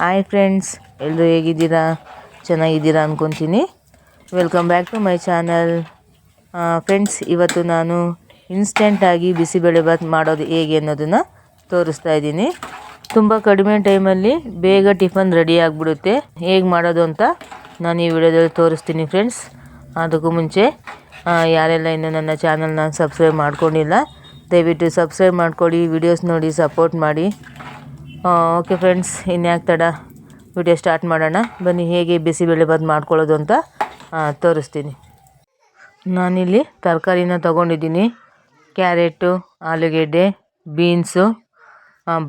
Hi friends ಎಲ್ಲರೂ ಹೇಗಿದ್ದೀರಾ? ಚೆನ್ನಾಗಿದ್ದೀರಾ ಅಂದ್ಕೊತೀನಿ welcome back to my channel friends ಇವತ್ತು ನಾನು ಇನ್ಸ್ಟೆಂಟಾಗಿ ಬಿಸಿಬೇಳೆಭಾತ್ ಮಾಡೋದು ಹೇಗೆ ಅನ್ನೋದನ್ನು ತೋರಿಸ್ತಾ ಇದ್ದೀನಿ. ತುಂಬ ಕಡಿಮೆ ಟೈಮಲ್ಲಿ ಬೇಗ ಟಿಫನ್ ರೆಡಿ ಆಗಿಬಿಡುತ್ತೆ. ಹೇಗೆ ಮಾಡೋದು ಅಂತ ನಾನು ಈ ವಿಡಿಯೋದಲ್ಲಿ ತೋರಿಸ್ತೀನಿ ಫ್ರೆಂಡ್ಸ್ ಅದಕ್ಕೂ ಮುಂಚೆ ಯಾರೆಲ್ಲ ಇನ್ನೂ ನನ್ನ ಚಾನಲ್ನ ಸಬ್ಸ್ಕ್ರೈಬ್ ಮಾಡ್ಕೊಂಡಿಲ್ಲ, ದಯವಿಟ್ಟು ಸಬ್ಸ್ಕ್ರೈಬ್ ಮಾಡ್ಕೊಳ್ಳಿ ವಿಡಿಯೋಸ್ ನೋಡಿ ಸಪೋರ್ಟ್ ಮಾಡಿ. ಓಕೆ ಫ್ರೆಂಡ್ಸ್ ಇನ್ಯಾಕೆ ತಡ? ವಿಡಿಯೋ ಸ್ಟಾರ್ಟ್ ಮಾಡೋಣ. ಬನ್ನಿ, ಹೇಗೆ ಬಿಸಿಬೇಳೆಬಾತು ಮಾಡ್ಕೊಳ್ಳೋದು ಅಂತ ತೋರಿಸ್ತೀನಿ. ನಾನಿಲ್ಲಿ ತರಕಾರಿನ ತೊಗೊಂಡಿದ್ದೀನಿ. ಕ್ಯಾರೆಟು, ಆಲೂಗೆಡ್ಡೆ, ಬೀನ್ಸು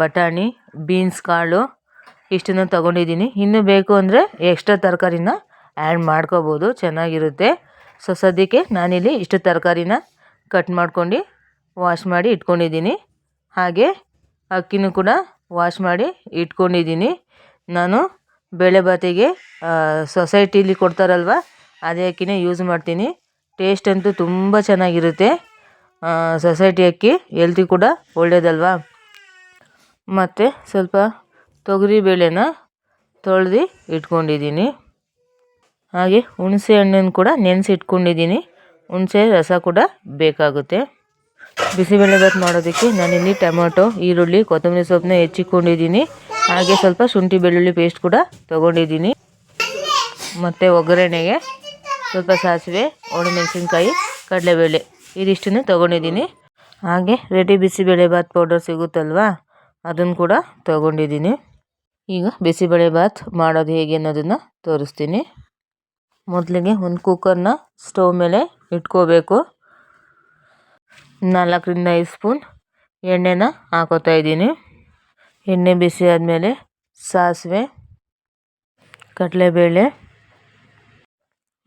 ಬಟಾಣಿ, ಬೀನ್ಸ್ ಕಾಳು, ಇಷ್ಟನ್ನು ತೊಗೊಂಡಿದ್ದೀನಿ. ಇನ್ನೂ ಬೇಕು ಅಂದರೆ ಎಕ್ಸ್ಟ್ರಾ ತರಕಾರಿನ ಆ್ಯಡ್ ಮಾಡ್ಕೋಬೋದು, ಚೆನ್ನಾಗಿರುತ್ತೆ. ಸೊ ಸದ್ಯಕ್ಕೆ ನಾನಿಲ್ಲಿ ಇಷ್ಟು ತರಕಾರಿನ ಕಟ್ ಮಾಡ್ಕೊಂಡು ವಾಶ್ ಮಾಡಿ ಇಟ್ಕೊಂಡಿದ್ದೀನಿ. ಹಾಗೆ ಅಕ್ಕಿನೂ ಕೂಡ ವಾಶ್ ಮಾಡಿ ಇಟ್ಕೊಂಡಿದ್ದೀನಿ. ನಾನು ಬೇಳೆಭಾತಿಗೆ ಸೊಸೈಟಿಲಿ ಕೊಡ್ತಾರಲ್ವ, ಅದೇ ಅಕ್ಕಿನೇ ಯೂಸ್ ಮಾಡ್ತೀನಿ. ಟೇಸ್ಟ್ ಅಂತೂ ತುಂಬ ಚೆನ್ನಾಗಿರುತ್ತೆ. ಸೊಸೈಟಿ ಅಕ್ಕಿ ಎಲ್ತಿ ಕೂಡ ಒಳ್ಳೆಯದಲ್ವ ಮತ್ತು ಸ್ವಲ್ಪ ತೊಗರಿ ಬೇಳೆನ ತೊಳೆದು ಇಟ್ಕೊಂಡಿದ್ದೀನಿ. ಹಾಗೆ ಹುಣಸೆ ಹಣ್ಣನ್ನು ಕೂಡ ನೆನೆಸಿ ಇಟ್ಕೊಂಡಿದ್ದೀನಿ ಹುಣಸೆ ರಸ ಕೂಡ ಬೇಕಾಗುತ್ತೆ. ಬಿಸಿಬೇಳೆಭಾತ್ ಮಾಡೋದಕ್ಕೆ ನಾನಿಲ್ಲಿ ಟೊಮೊಟೊ, ಈರುಳ್ಳಿ, ಕೊತ್ತಂಬರಿ ಸೊಪ್ಪನ್ನ ಹೆಚ್ಚಿಕೊಂಡಿದ್ದೀನಿ. ಹಾಗೆ ಸ್ವಲ್ಪ ಶುಂಠಿ ಬೆಳ್ಳುಳ್ಳಿ ಪೇಸ್ಟ್ ಕೂಡ ತೊಗೊಂಡಿದ್ದೀನಿ. ಮತ್ತು ಒಗ್ಗರಣೆಗೆ ಸ್ವಲ್ಪ ಸಾಸಿವೆ, ಒಣಮೆಣಸಿನ್ಕಾಯಿ, ಕಡಲೆಬೇಳೆ ಇದಿಷ್ಟನ್ನು ತೊಗೊಂಡಿದ್ದೀನಿ. ಹಾಗೆ ರೆಡಿ ಬಿಸಿಬೇಳೆಭಾತ್ ಪೌಡರ್ ಸಿಗುತ್ತಲ್ವಾ? ಅದನ್ನು ಕೂಡ ತೊಗೊಂಡಿದ್ದೀನಿ. ಈಗ ಬಿಸಿಬೇಳೆಭಾತ್ ಮಾಡೋದು ಹೇಗೆ ಅನ್ನೋದನ್ನು ತೋರಿಸ್ತೀನಿ. ಮೊದಲಿಗೆ ಒಂದು ಕುಕ್ಕರ್ನ ಸ್ಟವ್ ಮೇಲೆ ಇಟ್ಕೋಬೇಕು. ನಾಲ್ಕರಿಂದ ಐದು ಸ್ಪೂನ್ ಎಣ್ಣೆನ ಹಾಕೋತಾ ಇದ್ದೀನಿ. ಎಣ್ಣೆ ಬಿಸಿ ಆದಮೇಲೆ ಸಾಸಿವೆ, ಕಡಲೆಬೇಳೆ,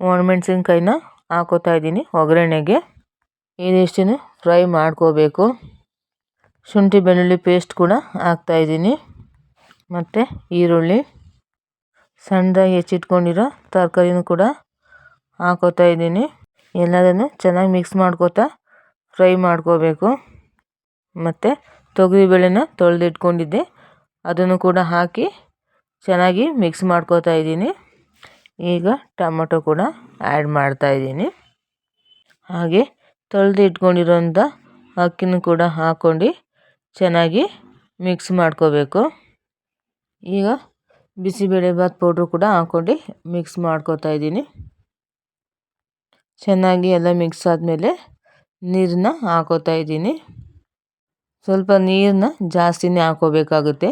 ಒಣಮೆಣ್ಸಿನ್ಕಾಯಿನ ಹಾಕೋತಾ ಇದ್ದೀನಿ ಒಗ್ಗರಣೆಗೆ. ಇದಿಷ್ಟನ್ನು ಫ್ರೈ ಮಾಡ್ಕೋಬೇಕು. ಶುಂಠಿ, ಬೆಳ್ಳುಳ್ಳಿ ಪೇಸ್ಟ್ ಕೂಡ ಹಾಕ್ತಾಯಿದ್ದೀನಿ ಮತ್ತು ಈರುಳ್ಳಿ, ಸಣ್ಣದಾಗಿ ಹೆಚ್ಚಿಟ್ಕೊಂಡಿರೋ ತರಕಾರಿನೂ ಕೂಡ ಹಾಕೋತಾ ಇದ್ದೀನಿ. ಎಲ್ಲದನ್ನು ಚೆನ್ನಾಗಿ ಮಿಕ್ಸ್ ಮಾಡ್ಕೋತಾ ಫ್ರೈ ಮಾಡ್ಕೋಬೇಕು. ಮತ್ತು ತೊಗರಿಬೇಳೆನ ತೊಳೆದಿಟ್ಕೊಂಡಿದ್ದೆ. ಅದನ್ನು ಕೂಡ ಹಾಕಿ ಚೆನ್ನಾಗಿ ಮಿಕ್ಸ್ ಮಾಡ್ಕೋತಾ ಇದ್ದೀನಿ. ಈಗ ಟೊಮೊಟೊ ಕೂಡ ಆ್ಯಡ್ ಮಾಡ್ತಾ ಇದ್ದೀನಿ. ಹಾಗೆ ತೊಳೆದು ಇಟ್ಕೊಂಡಿರೋಂಥ ಅಕ್ಕಿನೂ ಕೂಡ ಹಾಕ್ಕೊಂಡು ಚೆನ್ನಾಗಿ ಮಿಕ್ಸ್ ಮಾಡ್ಕೋಬೇಕು. ಈಗ ಬಿಸಿಬೇಳೆಭಾತ್ ಪೌಡ್ರು ಕೂಡ ಹಾಕ್ಕೊಂಡು ಮಿಕ್ಸ್ ಮಾಡ್ಕೋತಾ ಇದ್ದೀನಿ. ಚೆನ್ನಾಗಿ ಎಲ್ಲ ಮಿಕ್ಸ್ ಆದಮೇಲೆ ನೀರನ್ನ ಹಾಕೋತಾ ಇದ್ದೀನಿ. ಸ್ವಲ್ಪ ನೀರನ್ನ ಜಾಸ್ತಿನೇ ಹಾಕೋಬೇಕಾಗುತ್ತೆ.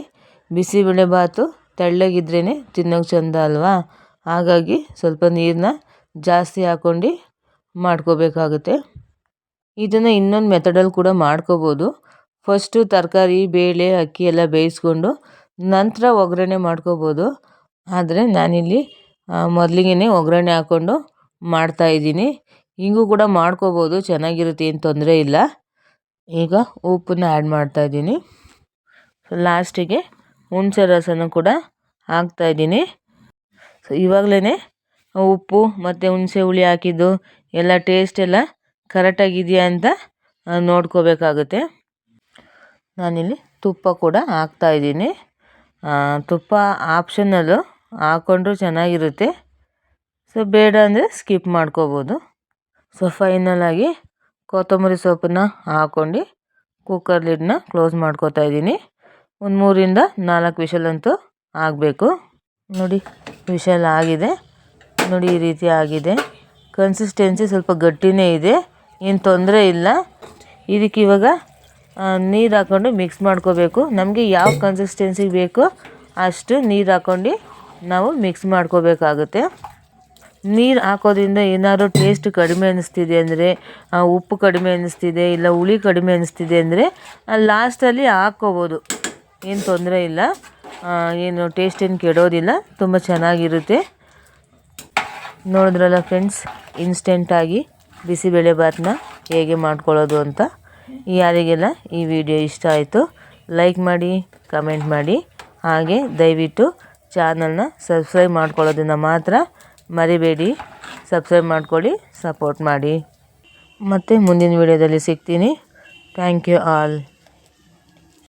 ಬಿಸಿಬೇಳೆಭಾತು ತೆಳ್ಳಗಿದ್ರೇ ತಿನ್ನೋಕೆ ಚೆಂದ ಅಲ್ವಾ? ಹಾಗಾಗಿ ಸ್ವಲ್ಪ ನೀರನ್ನ ಜಾಸ್ತಿ ಹಾಕ್ಕೊಂಡು ಮಾಡ್ಕೋಬೇಕಾಗುತ್ತೆ. ಇದನ್ನು ಇನ್ನೊಂದು ಮೆಥಡಲ್ಲಿ ಕೂಡ ಮಾಡ್ಕೋಬೋದು. ಫಸ್ಟು ತರಕಾರಿ, ಬೇಳೆ, ಅಕ್ಕಿ ಎಲ್ಲ ಬೇಯಿಸ್ಕೊಂಡು ನಂತರ ಒಗ್ಗರಣೆ ಮಾಡ್ಕೋಬೋದು. ಆದರೆ ನಾನಿಲ್ಲಿ ಮೊದಲಿಗೆ ಒಗ್ಗರಣೆ ಹಾಕ್ಕೊಂಡು ಮಾಡ್ತಾಯಿದ್ದೀನಿ ಹಿಂಗೂ ಕೂಡ ಮಾಡ್ಕೋಬೋದು, ಚೆನ್ನಾಗಿರುತ್ತೆ ಏನು ತೊಂದರೆ ಇಲ್ಲ. ಈಗ ಉಪ್ಪನ್ನ ಆ್ಯಡ್ ಮಾಡ್ತಾಯಿದ್ದೀನಿ ಲಾಸ್ಟಿಗೆ ಹುಣಸೆ ರಸನೂ ಕೂಡ ಹಾಕ್ತಾಯಿದ್ದೀನಿ ಸೊ ಇವಾಗಲೇ ಉಪ್ಪು ಮತ್ತು ಹುಣಸೆ ಹುಳಿ ಹಾಕಿದ್ದು ಎಲ್ಲ ಟೇಸ್ಟ್ ಎಲ್ಲ ಕರೆಕ್ಟಾಗಿದೆಯಾ ಅಂತ ನೋಡ್ಕೋಬೇಕಾಗುತ್ತೆ. ನಾನಿಲ್ಲಿ ತುಪ್ಪ ಕೂಡ ಹಾಕ್ತಾಯಿದ್ದೀನಿ ತುಪ್ಪ ಆಪ್ಷನಲ್ಲು ಹಾಕ್ಕೊಂಡ್ರೂ ಚೆನ್ನಾಗಿರುತ್ತೆ. ಸೊ ಬೇಡ ಅಂದರೆ ಸ್ಕಿಪ್ ಮಾಡ್ಕೋಬೋದು. ಸೊ ಫೈನಲಾಗಿ ಕೊತ್ತಂಬರಿ ಸೊಪ್ಪನ್ನ ಹಾಕೊಂಡು ಕುಕ್ಕರ್ ಲಿಡ್ನ ಕ್ಲೋಸ್ ಮಾಡ್ಕೋತಾ ಇದ್ದೀನಿ. ಒಂದು ಮೂರಿಂದ ನಾಲ್ಕು ವಿಷಲಂತೂ ಆಗಬೇಕು. ನೋಡಿ, ವಿಷಲ್ ಆಗಿದೆ. ನೋಡಿ, ಈ ರೀತಿ ಆಗಿದೆ. ಕನ್ಸಿಸ್ಟೆನ್ಸಿ ಸ್ವಲ್ಪ ಗಟ್ಟಿನೇ ಇದೆ. ಏನು ತೊಂದರೆ ಇಲ್ಲ. ಇದಕ್ಕೆ ಇವಾಗ ನೀರು ಹಾಕ್ಕೊಂಡು ಮಿಕ್ಸ್ ಮಾಡ್ಕೋಬೇಕು. ನಮಗೆ ಯಾವ ಕನ್ಸಿಸ್ಟೆನ್ಸಿಗೆ ಬೇಕೋ ಅಷ್ಟು ನೀರು ಹಾಕ್ಕೊಂಡು ನಾವು ಮಿಕ್ಸ್ ಮಾಡ್ಕೋಬೇಕಾಗುತ್ತೆ. ನೀರು ಹಾಕೋದ್ರಿಂದ ಏನಾದ್ರು ಟೇಸ್ಟ್ ಕಡಿಮೆ ಅನಿಸ್ತಿದೆ ಅಂದರೆ ಉಪ್ಪು ಕಡಿಮೆ ಅನಿಸ್ತಿದೆ, ಇಲ್ಲ ಹುಳಿ ಕಡಿಮೆ ಅನಿಸ್ತಿದೆ ಅಂದರೆ ಲಾಸ್ಟಲ್ಲಿ ಹಾಕ್ಕೋಬೋದು ಏನು ತೊಂದರೆ ಇಲ್ಲ. ಏನು ಟೇಸ್ಟ್ ಏನು ಕೆಡೋದಿಲ್ಲ. ತುಂಬ ಚೆನ್ನಾಗಿರುತ್ತೆ. ನೋಡಿದ್ರಲ್ಲ ಫ್ರೆಂಡ್ಸ್ ಇನ್ಸ್ಟೆಂಟಾಗಿ ಬಿಸಿಬೇಳೆಭಾತನ್ನ ಹೇಗೆ ಮಾಡ್ಕೊಳ್ಳೋದು ಅಂತ. ಯಾರಿಗೆಲ್ಲ ಈ ವಿಡಿಯೋ ಇಷ್ಟ ಆಯಿತು ಲೈಕ್ ಮಾಡಿ ಕಮೆಂಟ್ ಮಾಡಿ. ಹಾಗೆ ದಯವಿಟ್ಟು ಚಾನಲ್ನ ಸಬ್ಸ್ಕ್ರೈಬ್ ಮಾಡ್ಕೊಳ್ಳೋದನ್ನು ಮಾತ್ರ ಮರಿಬೇಡಿ ಸಬ್ಸ್ಕ್ರೈಬ್ ಮಾಡ್ಕೊಳ್ಳಿ ಸಪೋರ್ಟ್ ಮಾಡಿ. ಮತ್ತು ಮುಂದಿನ ವೀಡಿಯೋದಲ್ಲಿ ಸಿಗ್ತೀನಿ. Thank you all